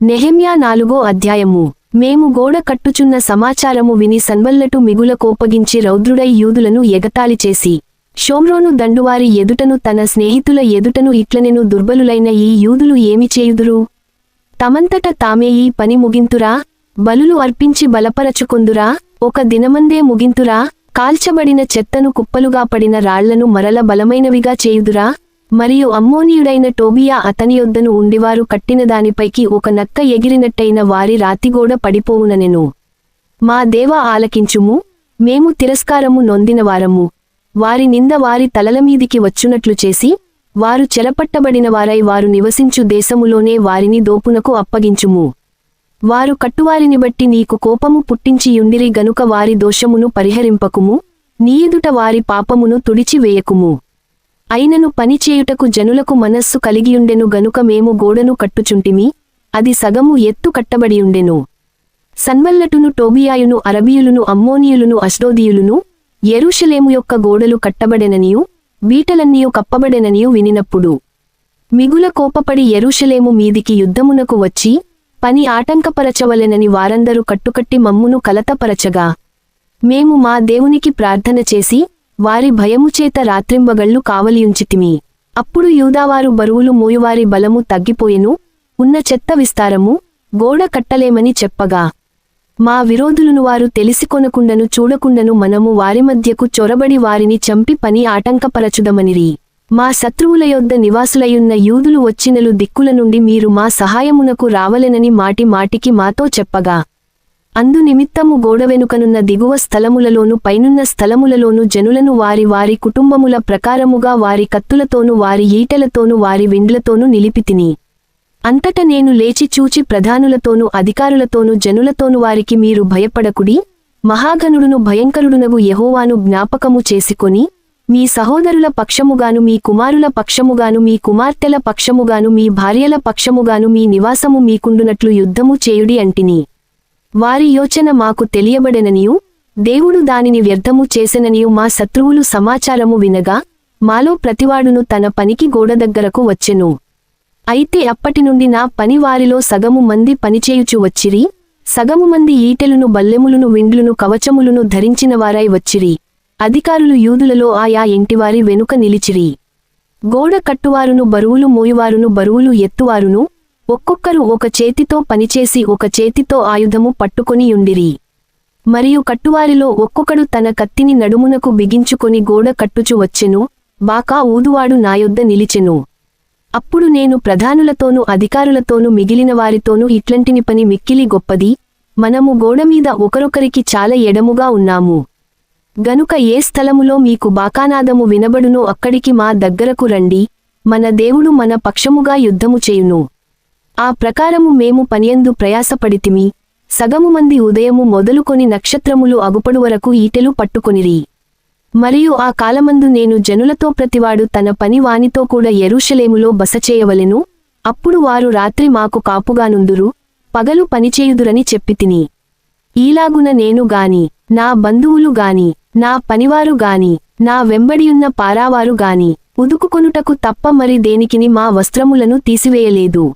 నెహెమ్యా నాలుగో అధ్యాయము. మేము గోడ కట్టుచున్న సమాచారము విని సన్వల్లటు మిగుల కోపగించి రౌద్రుడై యూదులను ఎగతాళి చేసి షోమ్రోను దండువారి ఎదుటను తన స్నేహితుల ఎదుటను ఇట్లనెను దుర్బలులైన ఈ యూదులు ఏమి చేయుదురు? తమంతట తామే ఈ పని ముగింతురా? బలులు అర్పించి బలపరచుకొందురా? ఒక దినమందే ముగింతురా? కాల్చబడిన చెత్తను కుప్పలుగా పడిన రాళ్ళను మరల బలమైనవిగా చేయుదురా? మరియు అమ్మోనీయుడైన టోబియా అతని యొద్దను ఉండివారు కట్టిన దానిపైకి ఒక నక్క ఎగిరినట్టయిన వారి రాతిగోడ పడిపోవుననెను. మా దేవ ఆలకించుము మేము తిరస్కారము నొందినవారము వారి నింద వారి తలలమీదికి వచ్చునట్లు చేసి వారు చెరపట్టబడిన వారై వారు నివసించు దేశములోనే వారిని దోపునకు అప్పగించుము. వారు కట్టువారిని బట్టి నీకు కోపము పుట్టించియుండిరి గనుక వారి దోషమును పరిహరింపకుము నీయుదుట వారి పాపమును తుడిచివేయకుము. అయినను పనిచేయుటకు జనులకు మనస్సు కలిగియుండెను గనుక మేము గోడను కట్టుచుంటిమి అది సగము ఎత్తు కట్టబడియుండెను. సన్వల్లటును టోబియాయును అరబియులును అమ్మోనియులును అష్డోదీయులును ఎరుషలేము యొక్క గోడలు కట్టబడెననియు బీటలన్నీయు కప్పబడెననియు వినినప్పుడు. మిగుల కోపపడి ఎరుషలేము మీదికి యుద్ధమునకు వచ్చి పని ఆటంకపరచవలెనని వారందరూ కట్టుకట్టి మమ్మును కలతపరచగా మేము మా దేవునికి ప్రార్థన చేసి వారి భయముచేత రాత్రింబగళ్ళు కావలియుంచితిమి. అప్పుడు యూదావారు బరువులు మోయువారి బలము తగ్గిపోయెను ఉన్న చెత్త విస్తారము గోడ కట్టలేమని చెప్పగా. మా విరోధులను వారు తెలిసికొనకుండను చూడకుండను మనము వారి మధ్యకు చొరబడి వారిని చంపి పని ఆటంకపరచుదమనిరి. మా శత్రువుల యొద్ద నివాసులయున్న యూదులు వచ్చినలు దిక్కుల నుండి మీరు మా సహాయమునకు రావలెనని మాటి మాటికి మాతో చెప్పగా. అందు నిమిత్తము గోడ వెనుకనున్న దిగువ స్థలములలోను పైనున్న స్థలములలోను జనులను వారి వారి కుటుంబముల ప్రకారముగా వారి కత్తులతోను వారి ఈటెలతోను వారి విండ్లతోను నిలిపితిని. అంతట నేను లేచి చూచి ప్రధానులతోనూ అధికారులతోనూ జనులతోను వారికి మీరు భయపడకుడి. మహాగణుడును భయంకరుడునగు యహోవాను జ్ఞాపకము చేసుకొని మీ సహోదరుల పక్షముగాను మీ కుమారుల పక్షముగాను మీ కుమార్తెల పక్షముగాను మీ భార్యల పక్షముగాను మీ నివాసము మీకుండునట్లు యుద్ధము చేయుడి అంటిని. వారి యోచన మాకు తెలియబడెననియు దేవుడు దానిని వ్యర్థము చేసెననియు మా శత్రువులు సమాచారము వినగా మాలో ప్రతివాడును తన పనికి గోడ దగ్గరకు వచ్చెను. అయితే అప్పటి నుండి నా పని వారిలో సగము మంది పనిచేయుచు వచ్చిరి సగము మంది ఈటెలును బల్లెములును విండ్లును కవచములును ధరించిన వారై వచ్చిరి. అధికారులు యూదులలో ఆయా ఇంటివారి వెనుక నిలిచిరి. గోడ కట్టువారును బరువులు మోయువారును బరువులు ఎత్తువారును ఒక్కొక్కరు ఒక చేతితో పనిచేసి ఒక చేతితో ఆయుధము పట్టుకొనియుండిరి మరియు కట్టువారిలో ఒక్కొక్కడు తన కత్తిని నడుమునకు బిగించుకొని గోడ కట్టుచు వచ్చెను బాకా ఊదువాడు నాయొద్ద నిలిచెను. అప్పుడు నేను ప్రధానులతోనూ అధికారులతోనూ మిగిలిన వారితోనూ ఇట్లంటిని పని మిక్కిలి గొప్పది మనము గోడమీద ఒకరొకరికి చాలా ఎడముగా ఉన్నాము. గనుక ఏ స్థలములో మీకు బాకానాదము వినబడునో అక్కడికి మా దగ్గరకు రండి మన దేవుడు మన పక్షముగా యుద్ధము చేయును. ఆ ప్రకారము మేము పనియందు ప్రయాసపడితిమి. సగము మంది ఉదయము మొదలుకొని నక్షత్రములు అగుపడు వరకు ఈటెలు పట్టుకొనిరి. మరియు ఆ కాలమందు నేను జనులతో ప్రతివాడు తన పని వానితో కూడా ఎరుషలేములో బస చేయవలెను అప్పుడు వారు రాత్రి మాకు కాపుగానుందురు. పగలు పనిచేయుదురని చెప్పితిని. ఈలాగున నేను గాని నా బంధువులు గాని నా పనివారు గాని నా వెంబడియున్న పారావారు గాని ఉదుకుకొనుటకు తప్ప మరి దేనికిని మా వస్త్రములను తీసివేయలేదు.